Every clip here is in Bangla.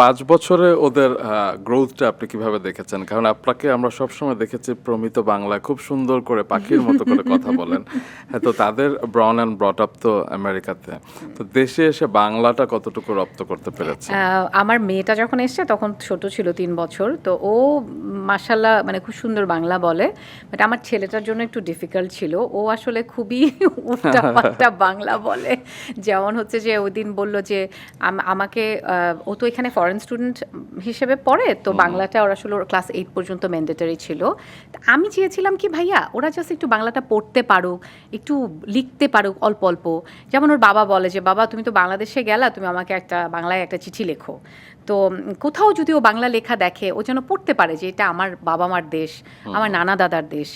পাঁচ বছরে ওদের গ্রোথটা আপনি কীভাবে দেখেছেন? কারণ আপনাকে আমরা সবসময় দেখেছি প্রমিত বাংলা খুব সুন্দর করে পাখির মতো করে কথা বলেন। হ্যাঁ তো তাদের ব্রন অ্যান্ড ব্রট আপ তো আমেরিকাতে। তো দেশে এসে বাংলাটা কতটুকু রপ্ত করতে পেরেছে? আমার মেয়েটা যখন এসছে তখন ছোট ছিল তিন বছর। তো ও মাসাল্লাহ মানে খুব সুন্দর বাংলা বলে বাট আমার ছেলেটার জন্য একটু ডিফিকাল্ট ছিল। ও আসলে খুবই উল্টা পাল্টা বাংলা বলে। যেমন হচ্ছে যে ওই দিন বলল যে আম- আমাকে ও তো এখানে ফরেন স্টুডেন্ট হিসেবে পড়ে তো বাংলাটা ওর আসলে ক্লাস এইট পর্যন্ত ম্যান্ডেটারি ছিল। আমি চেয়েছিলাম কি ভাইয়া ওরা জাস্ট একটু বাংলাটা পড়তে পারুক একটু লিখতে পারুক অল্প অল্প। যেমন ওর বাবা বলে যে বাবা তুমি তো বাংলাদেশে গেলা তুমি আমাকে একটা বাংলায় একটা চিঠি লেখো। তো কোথাও যদি ও বাংলা লেখা দেখে ও যেন পড়তে পারে যে এটা আমার বাবা মার দেশ আমার নানা দাদার দেশ।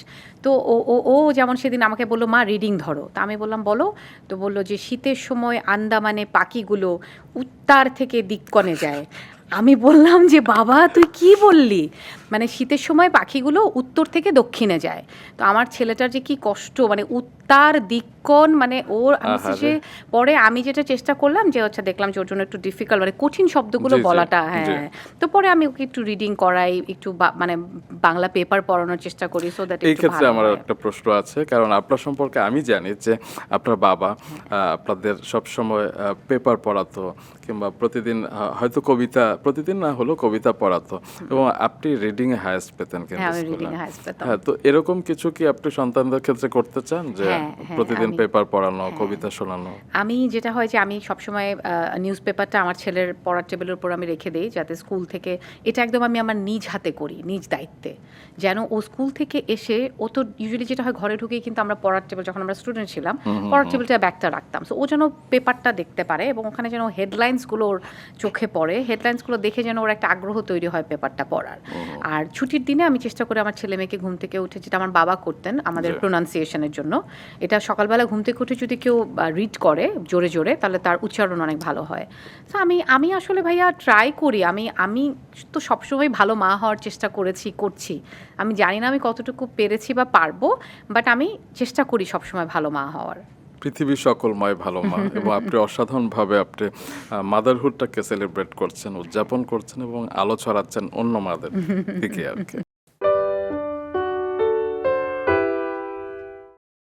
তো ও ও ও যেমন সেদিন আমাকে বলল মা রিডিং ধরো। তা আমি বললাম বলো। তো বলল যে শীতের সময় আন্দামানে পাখিগুলো উত্তার থেকে দিককণে যায়। আমি বললাম যে বাবা তুই কি বললি? মানে শীতের সময় পাখিগুলো উত্তর থেকে দক্ষিণে যায়। তো আমার ছেলেটার যে কি কষ্ট মানে উত্তর দিককন মানে ওর আমি। সে পরে আমি যেটা চেষ্টা করলাম যে হচ্ছে দেখলাম যে ওর জন্য একটু ডিফিকাল্ট মানে কঠিন শব্দগুলো বলাটা হ্যাঁ। তো পরে আমি ওকে একটু রিডিং করাই একটু মানে বাংলা পেপার পড়ানোর চেষ্টা করি সো দ্যাট এই ক্ষেত্রে আমার একটা প্রশ্ন আছে কারণ আপনার সম্পর্কে আমি জানি যে আপনার বাবা আপনাদের সব সময় পেপার পড়াতো কিংবা প্রতিদিন হয়তো কবিতা প্রতিদিন না হলেও কবিতা পড়াতো এবং আপনি রিডিং হায়েস্ট পেতেন কিন্তু হ্যাঁ। হ্যাঁ তো এরকম কিছু কি আপনি সন্তানদের ক্ষেত্রে করতে চান যে প্রতিদিন পেপার পড়ানো কবিতা শোনানো। আমি যেটা হয় যে আমি সবসময় নিউজ পেপারটা আমার ছেলের পড়ার টেবিলের উপর আমি রেখে দিই যাতে স্কুল থেকে এটা একদম আমি আমার নিজ হাতে করি নিজ দায়িত্বে। যেন ও স্কুল থেকে এসে ও তো ইউজুয়ালি যেটা হয় ঘরে ঢুকেই কিন্তু আমরা পড়ার টেবিল যখন আমরা স্টুডেন্ট ছিলাম পড়ার টেবিলটা ব্যাগটা রাখতাম। সো ও যেন পেপারটা দেখতে পারে এবং ওখানে যেন হেডলাইন্সগুলো ওর চোখে পড়ে হেডলাইন্সগুলো দেখে যেন ওর একটা আগ্রহ তৈরি হয় পেপারটা পড়ার। আর ছুটির দিনে আমি চেষ্টা করি আমার ছেলে মেয়েকে ঘুম থেকে উঠে যেটা আমার বাবা করতেন আমাদের প্রোনাউন্সিয়েশনের জন্য এটা সকালবেলা ঘুম থেকে উঠে যদি কেউ রিড করে জোরে জোরে তাহলে তার উচ্চারণ অনেক ভালো হয়। তো আমি আমি আসলে ভাইয়া ট্রাই করি। আমি আমি তো সবসময় ভালো মা হওয়ার চেষ্টা করেছি করছি। আমি জানি না আমি কতটুকু পেরেছি বা পারব বাট আমি চেষ্টা করি সবসময় ভালো মা হওয়ার। পৃথিবী সকলময় ভালো মা এবং আপনি অসাধারণভাবে আপনি মাদারহুডটাকে সেলিব্রেট করছেন উদযাপন করছেন এবং আলো ছড়াচ্ছেন অন্য মাদের দিকে আর কি।